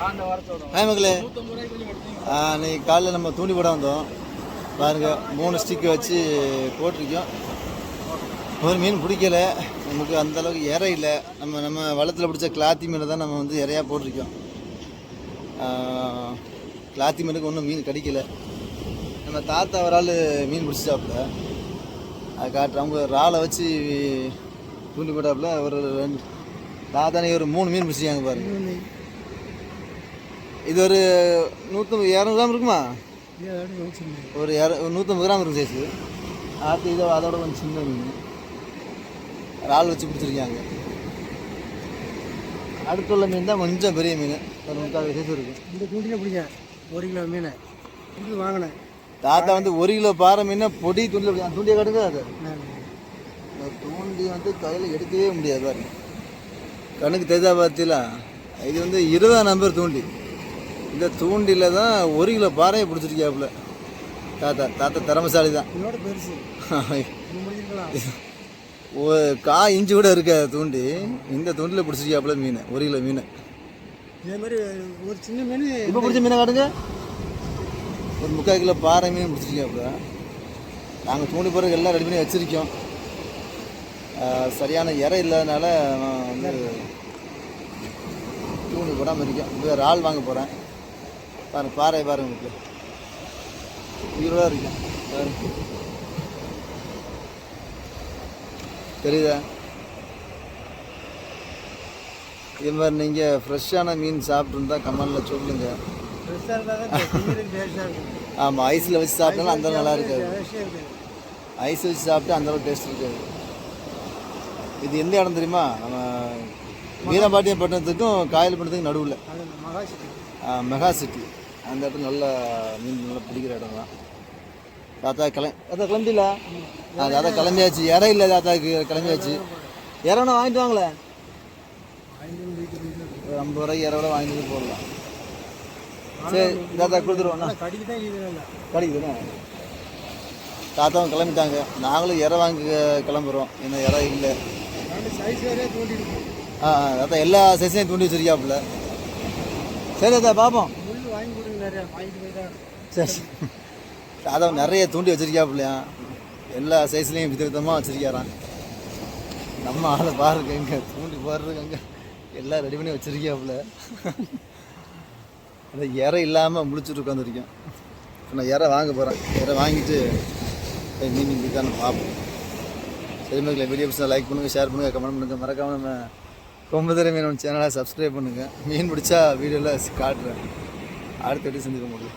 Hi மகளே இன்னைக்கு காலையில் நம்ம தூண்டி போட வந்தோம். பாருங்க மூணு ஸ்டிக்கை வச்சு போட்டிருக்கோம். ஒரு மீன் பிடிக்கல. நமக்கு அந்தளவுக்கு இறை இல்லை. நம்ம நம்ம வளத்தில் பிடிச்ச கிளாத்தி மீனை தான் நம்ம வந்து இறையாக போட்டிருக்கோம். கிளாத்தி மீனுக்கு ஒன்றும் மீன் கிடைக்கல. நம்ம தாத்தா ஒரு ஆள் மீன் பிடிச்சாப்புல அது காட்டுற அவங்க ராலை வச்சு தூண்டி போட்டாப்புல. ஒரு ரெண்டு தாத்தானே ஒரு மூணு மீன் பிடிச்சிருக்காங்க பாருங்கள் இது ஒரு நூற்றம்பது இரநூறு கிராம் இருக்குமா? ஒரு இர நூற்றம்பது கிராம் இருக்கும் சைஸு அடுத்து இதோ அதோட கொஞ்சம் சின்ன மீன். இறால் வச்சு பிடிச்சிருக்காங்க. அடுத்துள்ள மீன் தான் கொஞ்சம் பெரிய மீன். ஒரு முக்கால் சைஸ் இருக்கும் இந்த தூண்டில பிடிங்க. ஒரு கிலோ மீன். இது வாங்கினேன். தாத்தா வந்து ஒரு கிலோ பாறை மீனை பொடி தூண்டில் பிடிக்கும் தூண்டியை காட்டுங்க அது தூண்டி வந்து கையில் எடுக்கவே முடியாது பாருங்க. கண்ணுக்கு தெரிஞ்சா பார்த்தீங்களா இது வந்து இருபதாம் நம்பர் தூண்டி. இந்த தூண்டில தான் ஒரு கிலோ பாறையை பிடிச்சிருக்கியாப்புல. தாத்தா தாத்தா திறமசாலி தான். கா இன்ச்சு கூட இருக்காது தூண்டி. இந்த தூண்டில் பிடிச்சிருக்கியாப்புல மீன் ஒரு கிலோ மீன். இதே மாதிரி ஒரு சின்ன மீன் இப்போ பிடிச்ச மீனை காட்டுங்க. ஒரு முக்கால் கிலோ பாறை மீன் பிடிச்சிருக்கியாப்புல. நாங்கள் தூண்டி போகிறதுக்கு எல்லாம் ரெடி பண்ணி வச்சுருக்கோம். சரியான இறை இல்லாதனால வந்து தூண்டி போடாமல் இருக்கேன். இப்போ இறால் வாங்க போகிறேன் பாருங்க பாறை பாருங்க உங்களுக்கு உயிரோட இருக்கேன் பாருங்க. தெரியுதா? இது மாதிரி நீங்கள் ஃப்ரெஷ்ஷான மீன் சாப்பிட்ருந்தா கமெண்டில் இருக்கும் ஆமாம் ஐஸில் வச்சு சாப்பிட்டாலும் அந்த நல்லா இருக்காது. ஐஸ் வச்சு சாப்பிட்டு அந்த அளவுக்கு டேஸ்ட் இருக்காது. இது எந்த இடம் தெரியுமா? நம்ம வீரபாட்டியம் பட்டணத்துக்கும் காயல் பட்டணத்துக்கும் நடுவில் மெகா சிட்டி அந்த இடத்துல நல்ல மீன் நல்லா பிடிக்கிற இடம் தான் தாத்தா கிளம்பி தாத்தா கிளம்பில தாத்தா கிளம்பியாச்சு. இடம் இல்லை தாத்தாக்கு கிளம்பியாச்சு. இறவனை வாங்கிட்டு வாங்களே? ஒரு ஐம்பது ரூபாய்க்கு இரநூறுவா வாங்கிட்டு போடலாம். சரி தாத்தா கொடுத்துருவோண்ணா கிடைக்குதுண்ணா தாத்தாவும் கிளம்பிட்டாங்க. நாங்களும் இறை வாங்க கிளம்புறோம். இன்னும் இறை இல்லை. ஆ தாத்தா எல்லா சைஸையும் தூண்டி வச்சிருக்காப்புல சரி தாத்தா பார்ப்போம் முள் வாங்கி கொடுங்க நிறையா வாங்கிட்டு போய் தான் சரி தாத்தா நிறைய தூண்டி வச்சிருக்காப்புலையா எல்லா சைஸ்லேயும் வித விதமாக வச்சிருக்காராம் நம்ம ஆளை பாருங்க எங்க தூண்டி போடுறதுக்கு அங்கே எல்லாம் ரெடி பண்ணி வச்சிருக்காப்புல அந்த இறை இல்லாமல் முழிச்சிட்டு உட்காந்துருக்கேன் இப்போ நான் இறை வாங்க போகிறேன் இறை வாங்கிட்டு மீன் இருக்கான்னு பார்ப்போம் சரி மக்களே வீடியோ பிடிச்சா லைக் பண்ணுங்கள் ஷேர் பண்ணுங்கள் கமெண்ட் பண்ணுங்கள் மறக்காமல் நம்ம கொம்புதிரை மீன் சேனலை சப்ஸ்கிரைப் பண்ணுங்கள் மீன் பிடிச்சா வீடியோவில் காட்டுறேன். அடுத்தடி வாட்டி சந்திக்க முடியும்